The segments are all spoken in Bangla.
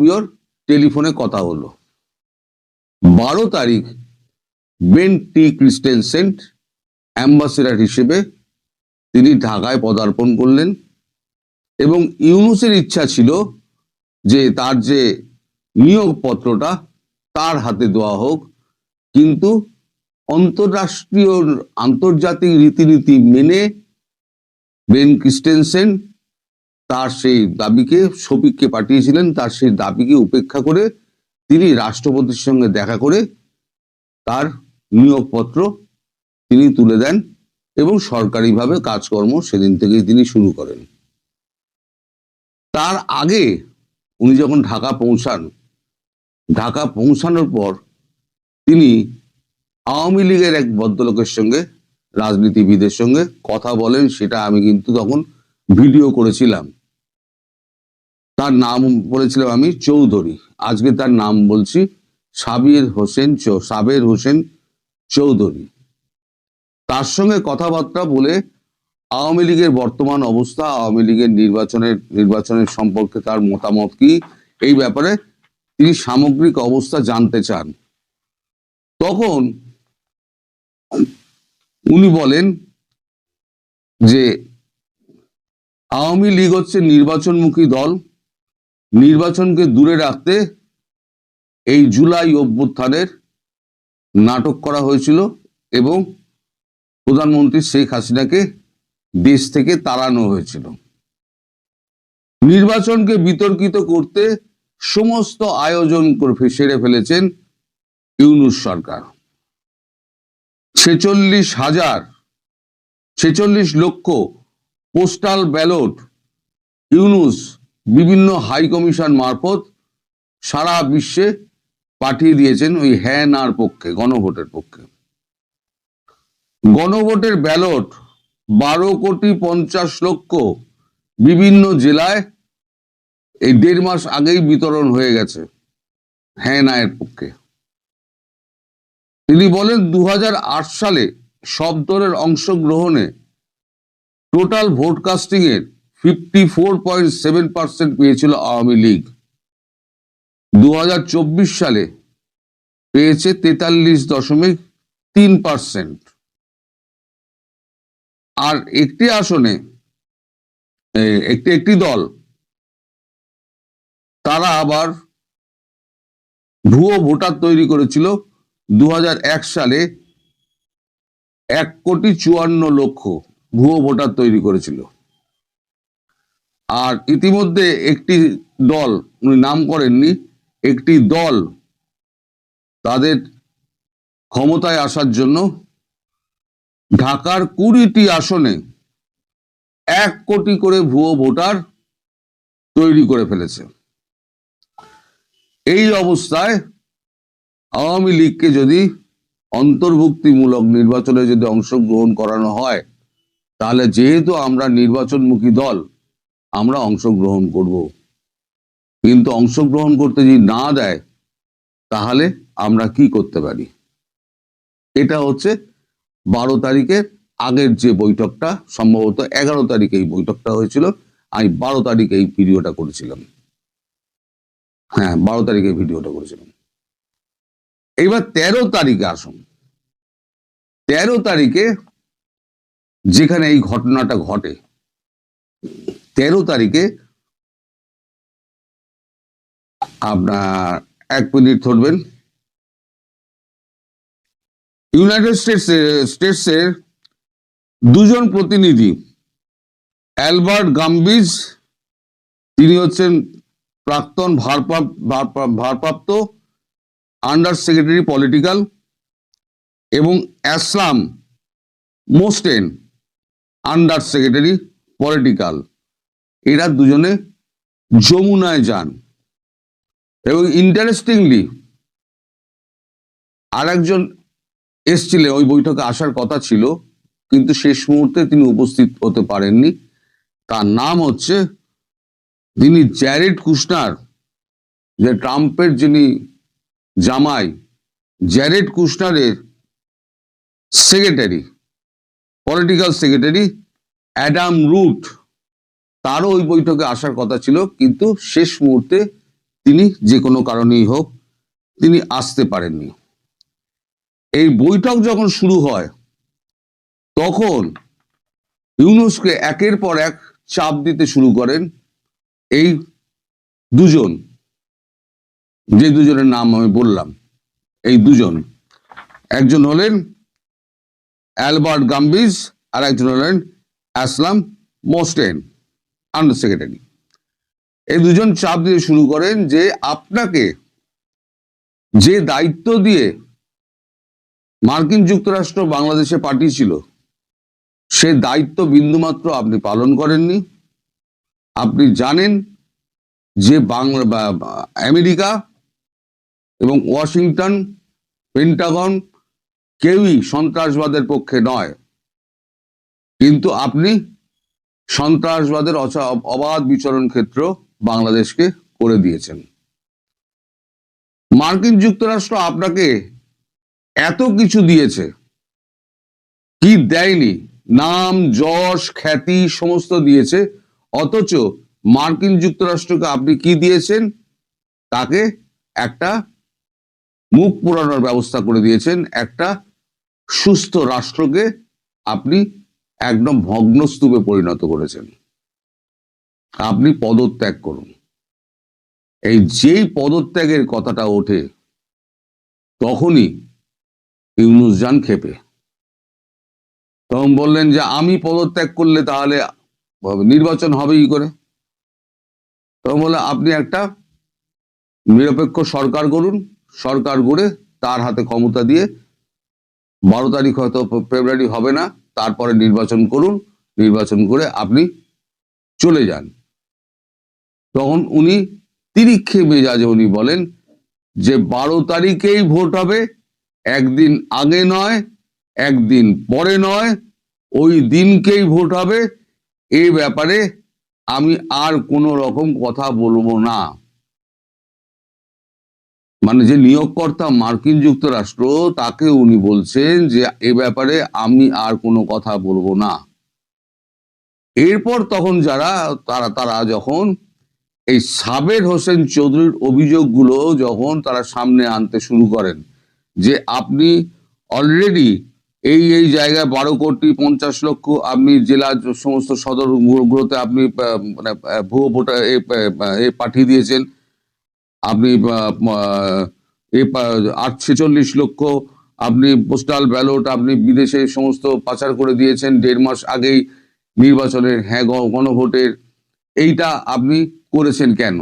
পিওর টেলিফোনে কথা হলো। বারো তারিখ বেন টি ক্রিস্টেনসেন্ট অ্যাম্বাসেডার হিসেবে তিনি ঢাকায় পদার্পণ করলেন এবং ইউনুসের ইচ্ছা ছিল যে তার যে নিয়োগপত্রটা তার হাতে দেওয়া হোক, কিন্তু অন্তরাষ্ট্রীয় আন্তর্জাতিক রীতিনীতি মেনে বেন ক্রিস্টেনসেন তার সেই দাবিকে, শফিককে পাঠিয়েছিলেন, তার সেই দাবিকে উপেক্ষা করে তিনি রাষ্ট্রপতির সঙ্গে দেখা করে তার নিয়োগপত্র তিনি তুলে দেন এবং সরকারিভাবে কাজকর্ম সেদিন থেকেই তিনি শুরু করেন। তার আগে উনি যখন ঢাকা পৌঁছান, ঢাকা পৌঁছানোর পর তিনি আওয়ামী লীগের এক ভদ্রলোকের সঙ্গে, রাজনীতিবিদের সঙ্গে কথা বলেন, সেটা আমি কিন্তু তখন ভিডিও করেছিলাম। তার নাম বলেছিলাম আমি চৌধুরী। আজকে তার নাম বলছি সাবির হোসেন সাবের হোসেন চৌধুরী। তার সঙ্গে কথাবার্তা বলে আওয়ামী লীগের বর্তমান অবস্থা, আওয়ামী লীগের নির্বাচনের নির্বাচনের সম্পর্কে তার মতামত কি, এই ব্যাপারে তিনি সামগ্রিক অবস্থা জানতে চান। তখন উনি বলেন যে আওয়ামী লীগ হচ্ছে নির্বাচনমুখী দল নির্বাচনকে দূরে রাখতে এই জুলাই অভ্যুত্থানের নাটক করা হয়েছিল এবং প্রধানমন্ত্রী শেখ হাসিনাকে দেশ থেকে তাড়ানো হয়েছিল। নির্বাচনকে বিতর্কিত করতে সমস্ত আয়োজন করে সেরে ফেলেছেন ইউনুস সরকার। ছেচল্লিশ হাজার, ছেচল্লিশ লক্ষ পোস্টাল ব্যালট ইউনুস বিভিন্ন হাই কমিশন মারফত সারা বিশ্বে পাঠিয়ে দিয়েছেন ওই হ্যাঁ নার পক্ষে, গণভোটের পক্ষে। গণভোটের ব্যালট বারো কোটি পঞ্চাশ লক্ষ বিভিন্ন জেলায় এই দেড় মাস আগেই বিতরণ হয়ে গেছে হ্যাঁ নায়ের পক্ষে। তিনি বলেন দু হাজার আট সালে সব দলের অংশগ্রহণে টোটাল ভোট এর fifty four point seven percent পেয়েছিল আওয়ামী লীগ। দু হাজার চব্বিশ সালে পেয়েছে তেতাল্লিশ দশমিক তিন পার্সেন্ট। আর একটি আসনে একটি একটি দল, তারা আবার ভুয়ো ভোটার তৈরি করেছিল। দু হাজার এক সালে এক কোটি চুয়ান্ন লক্ষ ভুয়ো ভোটার তৈরি করেছিল। আর ইতিমধ্যে একটি দল, উনি নাম করেননি, একটি দল তাদের ক্ষমতায় আসার জন্য ঢাকার কুড়িটি আসনে এক কোটি করে ভুয়ো ভোটার তৈরি করে ফেলেছে। এই অবস্থায় আওয়ামী লীগকে যদি অন্তর্ভুক্তিমূলক নির্বাচনে যদি অংশগ্রহণ করানো হয়, তাহলে যেহেতু আমরা নির্বাচনমুখী দল আমরা অংশগ্রহণ করব। কিন্তু অংশগ্রহণ করতে যদি না দেয়, তাহলে আমরা কি করতে পারি? এটা হচ্ছে বারো তারিখের আগের যে বৈঠকটা, সম্ভবত এগারো তারিখে এই বৈঠকটা হয়েছিল। আমি বারো তারিখে এই ভিডিওটা করেছিলাম। হ্যাঁ বারো তারিখে ভিডিওটা করেছিলাম। এইবার তেরো তারিখে আসুন। তেরো তারিখে যেখানে এই ঘটনাটা ঘটে তেরো তারিখে আপনার এক মিনিট ধরবেন। ইউনাইটেড স্টেটস স্টেটসের দুজন প্রতিনিধি, অ্যালবার্ট গাম্বিজ, তিনি হচ্ছেন প্রাক্তন ভারপ্রাপ্ত আন্ডার সেক্রেটারি পলিটিক্যাল এবং অ্যাসলাম মোস্টেন আন্ডার সেক্রেটারি পলিটিক্যাল এরা দুজনে যমুনায় যান। এবং ইন্টারেস্টিংলি আর একজন এসছিলেন, ওই বৈঠকে আসার কথা ছিল, কিন্তু শেষ মুহূর্তে তিনি উপস্থিত হতে পারেননি। তার নাম হচ্ছে যিনি জ্যারেড কুশনার, যে ট্রাম্পের যিনি জামাই, Jared কুশনারের secretary, political secretary Adam Root. তারও ওই বৈঠকে আসার কথা ছিল, কিন্তু শেষ মুহূর্তে তিনি যে কোনো কারণেই হোক তিনি আসতে পারেননি। এই বৈঠক যখন শুরু হয়, তখন ইউনুসকে একের পর এক চাপ দিতে শুরু করেন এই দুজন। যে দুজনের নাম আমি বললাম, এই দুজন। একজন হলেন অ্যালবার্ট গাম্বিজ আর একজন হলেন আসলাম মোস্টেন। আন্ডার সেক্রেটারি এই দুজন চাপ দিয়ে শুরু করেন যে আপনাকে যে দায়িত্ব দিয়ে মার্কিন যুক্তরাষ্ট্র বাংলাদেশে পাঠিয়েছিল, সে দায়িত্ব বিন্দুমাত্র আপনি পালন করেননি। আপনি জানেন যে বাংলা আমেরিকা এবং ওয়াশিংটন, পেন্টাগন কেউই সন্ত্রাসবাদের পক্ষে নয়। কিন্তু আপনি সন্ত্রাসবাদের অবাধ বিচরণ ক্ষেত্র বাংলাদেশকে করে দিয়েছেন। মার্কিন যুক্তরাষ্ট্র আপনাকে এত কিছু দিয়েছে, কি দেয়নি, নাম, যশ, খ্যাতি, সমস্ত দিয়েছে, অথচ মার্কিন যুক্তরাষ্ট্রকে আপনি কি দিয়েছেন, তাকে একটা মুখ পোড়ানোর ব্যবস্থা করে দিয়েছেন, একটা সুস্থ রাষ্ট্রকে আপনি একদম ভগ্নস্তূপে পরিণত করেছেন। আপনি পদত্যাগ করুন। এই যেই পদত্যাগের কথাটা ওঠে, তখনই ইউনুস যান খেপে। তখন বললেন যে, আমি পদত্যাগ করলে তাহলে নির্বাচন হবে কি করে? তখন বলে আপনি একটা নিরপেক্ষ সরকার করুন। সরকার গড়ে তার হাতে ক্ষমতা দিয়ে বারো তারিখ হয়তো ফেব্রুয়ারি হবে না তারপরে নির্বাচন করুন, নির্বাচন করে আপনি চলে যান। তখন উনি তিরিক্ষে মেজাজে উনি বলেন যে বারো তারিখেই ভোট হবে, একদিন আগে নয়, একদিন পরে নয়, ওই দিনকেই ভোট হবে। এই ব্যাপারে আমি আর কোনো রকম কথা বলব না। মানে যে নিয়োগকর্তা মার্কিন যুক্তরাষ্ট্র, তাকে উনি বলছেন যে, এ ব্যাপারে আমি আর কোনো কথা বলব না। এরপর তখন যারা, তারা তারা যখন এই সাবের হোসেন চৌধুরীর অভিযোগগুলো যখন তারা সামনে আনতে শুরু করেন, যে আপনি অলরেডি এই এই জায়গায় বারো কোটি পঞ্চাশ লক্ষ আপনি জেলার সমস্ত সদরগুলোতে আপনি মানে ভুয়ো ভোটার পাঠিয়ে দিয়েছেন। আপনি আট ছেচল্লিশ লক্ষ আপনি পোস্টাল ব্যালট আপনি বিদেশে সমস্ত পাচার করে দিয়েছেন, দেড় মাস আগেই নির্বাচনের হ্যাঁ গণভোটের এইটা আপনি করেছেন কেন?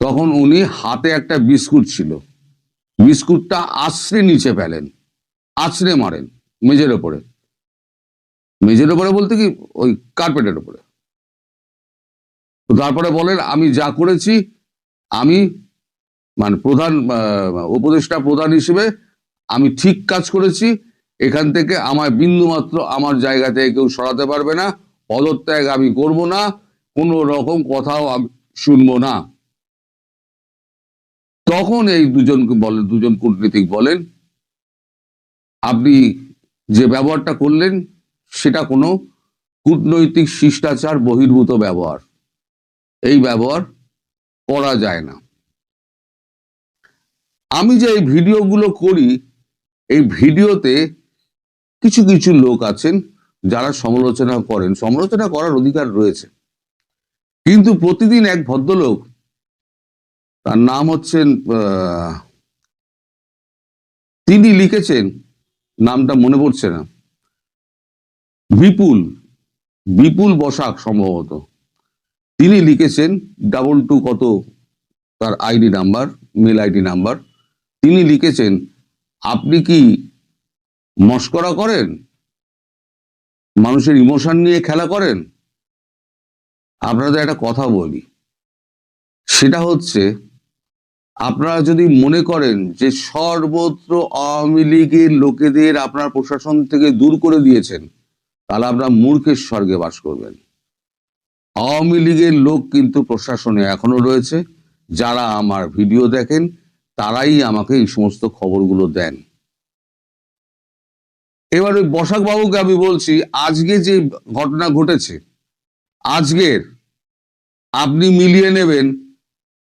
তখন উনি হাতে একটা বিস্কুট ছিল। বিস্কুটটা আছড়ে নিচে ফেলেন, আছড়ে মারেন, মেঝের ওপরে। মেঝের ওপরে বলতে কি? ওই কার্পেটের ওপরে। তো তারপরে বলেন, আমি যা করেছি, আমি মানে প্রধান উপদেষ্টা প্রধান হিসেবে আমি ঠিক কাজ করেছি। এখান থেকে আমার বিন্দু মাত্র আমার জায়গা থেকে কেউ সরাতে পারবে না, পদত্যাগ আমি করব না, কোনো রকম কথাও আমি শুনব না। তখন এই দুজন বলেন, দুজন কূটনীতিক বলেন, আপনি যে ব্যবহারটা করলেন, সেটা কোনো কূটনৈতিক শিষ্টাচার, বহির্ভূত ব্যবহার। এই ব্যবহার করা যায় না। আমি যে এই ভিডিওগুলো করি, এই ভিডিওতে কিছু কিছু লোক আছেন যারা সমালোচনা করেন। সমালোচনা করার অধিকার রয়েছে। কিন্তু প্রতিদিন এক ভদ্রলোক, তার নাম হচ্ছেন তিনি লিখেছেন, নামটা মনে পড়ছে না, বিপুল বিপুল বসাক সম্ভবত। তিনি লিখেছেন ডাবল টু কত? তার ID number mail ID number তিনি লিখেছেন, আপনি কি মস্করা করেন? মানুষের ইমোশন নিয়ে খেলা করেন? আপনাদের একটা কথা বলি। সেটা হচ্ছে, আপনারা যদি মনে করেন যে সর্বত্র আওয়ামী লীগের লোকেদের আপনার প্রশাসন থেকে দূর করে দিয়েছেন, তাহলে আপনারা মূর্খের স্বর্গে বাস করবেন। আওয়ামী লীগের লোক কিন্তু প্রশাসনে এখনও রয়েছে। যারা আমার ভিডিও দেখেন, তারাই আমাকে এই সমস্ত খবরগুলো দেন। এবার ওই বসাক বাবুকে আমি বলছি, আজকে যে ঘটনা ঘটেছে, আজকের আপনি মিলিয়ে নেবেন,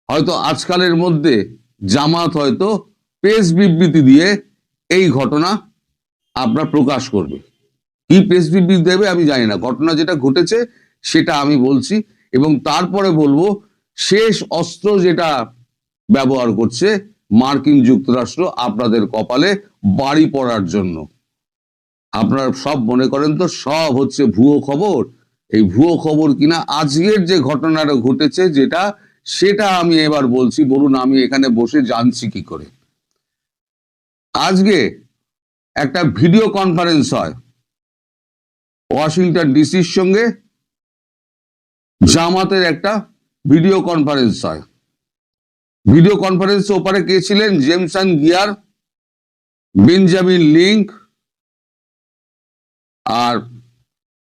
হয়তো আজকালের মধ্যে জামাত হয়তো প্রেস বিবৃতি দিয়ে এই ঘটনা আপনার প্রকাশ করবে। কি প্রেস বিবৃতি দেবে আমি জানি না। ঘটনা যেটা ঘটেছে সেটা আমি বলছি এবং তারপরে বলব, শেষ অস্ত্র যেটা ব্যবহার করছে মার্কিন যুক্তরাষ্ট্র আপনাদের কপালে বাড়ি পড়ার জন্য। আপনারা সব মনে করেন তো, সব হচ্ছে ভুয়ো খবর। এই ভুয়ো খবর কিনা আজকের যে ঘটনাটা ঘটেছে যেটা, সেটা আমি এবার বলছি, বলুন আমি এখানে বসে জানছি কি করে। আজকে একটা ভিডিও কনফারেন্স হয় ওয়াশিংটন ডিসির সঙ্গে। জামাতের একটা ভিডিও কনফারেন্স হয়। ভিডিও কনফারেন্স ওপারে কে ছিলেন? জেমসন গিয়ার, বেঞ্জামিন লিঙ্ক, আর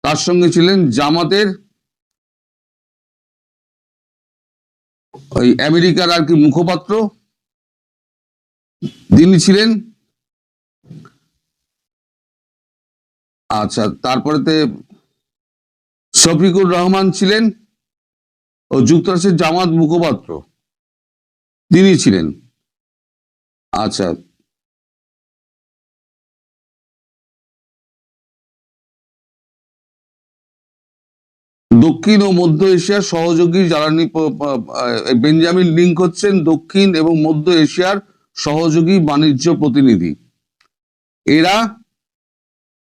তার সঙ্গে ছিলেন জামাতের ওই আমেরিকার আর কি মুখপাত্র। তিনি ছিলেন আচ্ছা তারপরেতে শফিকুর রহমান ছিলেন। ও যুক্তরাষ্ট্রের জামাত মুখপাত্র। তিনি ছিলেন। আচ্ছা। দক্ষিণ ও মধ্য এশিয়ার সহযোগী জ্বালানি বেঞ্জামিন লিঙ্ক হচ্ছেন দক্ষিণ এবং মধ্য এশিয়ার সহযোগী বাণিজ্য প্রতিনিধি। এরা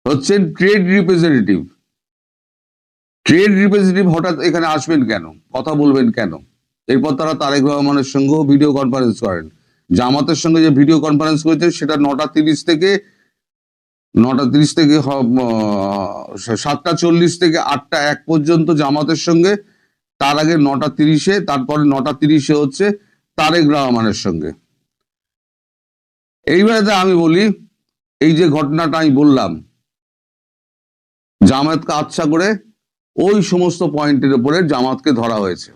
হচ্ছেন ট্রেড রিপ্রেজেন্টেটিভ। ট্রেড রিপ্রেজেন্টেটিভ হঠাৎ এখানে আসবেন কেন? কথা বলবেন কেন? এরপর তারা তারেক রহমানের সঙ্গেও ভিডিও কনফারেন্স করেন। জামাতের সঙ্গে যে ভিডিও কনফারেন্স করেছে, সেটা নটা তিরিশ থেকে, নটা তিরিশ থেকে সাতটা চল্লিশ থেকে আটটা এক পর্যন্ত জামাতের সঙ্গে, তার আগে নটা তিরিশে, তারপরে নটা তিরিশে হচ্ছে তারেক রহমানের সঙ্গে। এইবারে আমি বলি, এই যে ঘটনাটা আমি বললাম জামাতকে আচ্ছা করে ওই সমস্ত পয়েন্টের উপরে জামাতকে ধরা হয়েছে।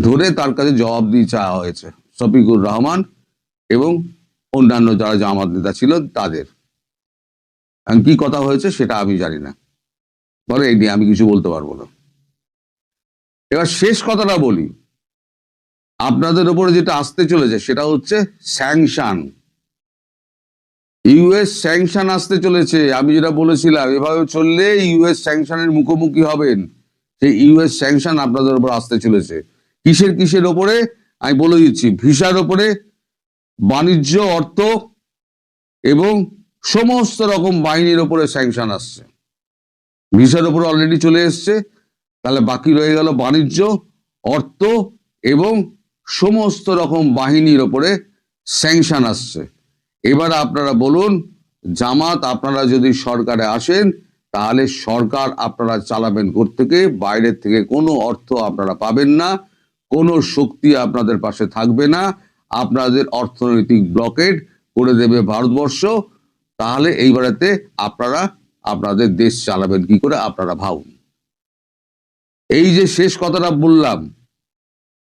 ধরে তার কাছে জবাব দিয়ে চাওয়া হয়েছে শফিকুর রহমান এবং অন্যান্য যারা জামাত নেতা ছিল তাদের। কি কথা হয়েছে সেটা আমি জানি না। বলে, এই নিয়ে আমি কিছু বলতে পারব না। এবার শেষ কথাটা বলি। আপনাদের উপরে যেটা আসতে চলেছে সেটা হচ্ছে স্যাংশন। ইউএস স্যাংশন আসতে চলেছে। আমি যেটা বলেছিলাম, এভাবে চললে ইউএস স্যাংশনের মুখোমুখি হবেন। সেই ইউএস স্যাংশন আপনাদের উপর আসতে চলেছে। কিসের কিসের ওপরে? আমি বলে দিচ্ছি, ভিসার ওপরে বাণিজ্য, অর্থ এবং সমস্ত রকম বাহিনীর ওপরে স্যাংশন আসছে। ভিসার ওপরে অলরেডি চলে এসছে। তাহলে বাকি রয়ে গেল বাণিজ্য, অর্থ এবং সমস্ত রকম বাহিনীর ওপরে স্যাংশন আসছে। এবার আপনারা বলুন, জামাত আপনারা যদি সরকারে আসেন, তাহলে সরকার আপনারা চালাবেন থেকে বাইরের থেকে কোনো অর্থ আপনারা পাবেন না, কোনো শক্তি আপনাদের পাশে থাকবে না, আপনাদের অর্থনৈতিক ব্লকেড করে দেবে ভারতবর্ষ, তাহলে এইবারেতে আপনারা, আপনাদের দেশ চালাবেন কি করে? আপনারা ভাবুন। এই যে শেষ কথাটা বললাম,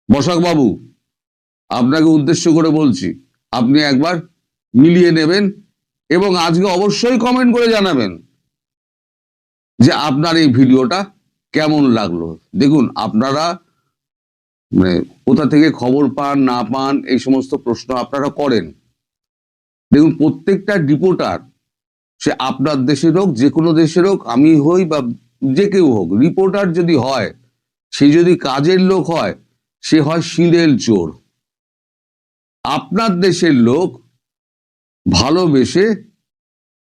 বসাক বাবু, আপনাকে উদ্দেশ্য করে বলছি, আপনি একবার মিলিয়ে নেবেন এবং আজকে অবশ্যই কমেন্ট করে জানাবেন যে আপনার এই ভিডিওটা কেমন লাগল। দেখুন, আপনারা মানে কোথা থেকে খবর পান, না পান, এই সমস্ত প্রশ্ন আপনারা করেন। দেখুন, প্রত্যেকটা রিপোর্টার সে আপনার দেশের হোক, যে কোনো দেশের হোক, আমি হই বা যে কেউ হোক রিপোর্টার যদি হয়, সে যদি কাজের লোক হয়, সে হয় সিঁড়েল চোর। আপনার দেশের লোক ভালোবেসে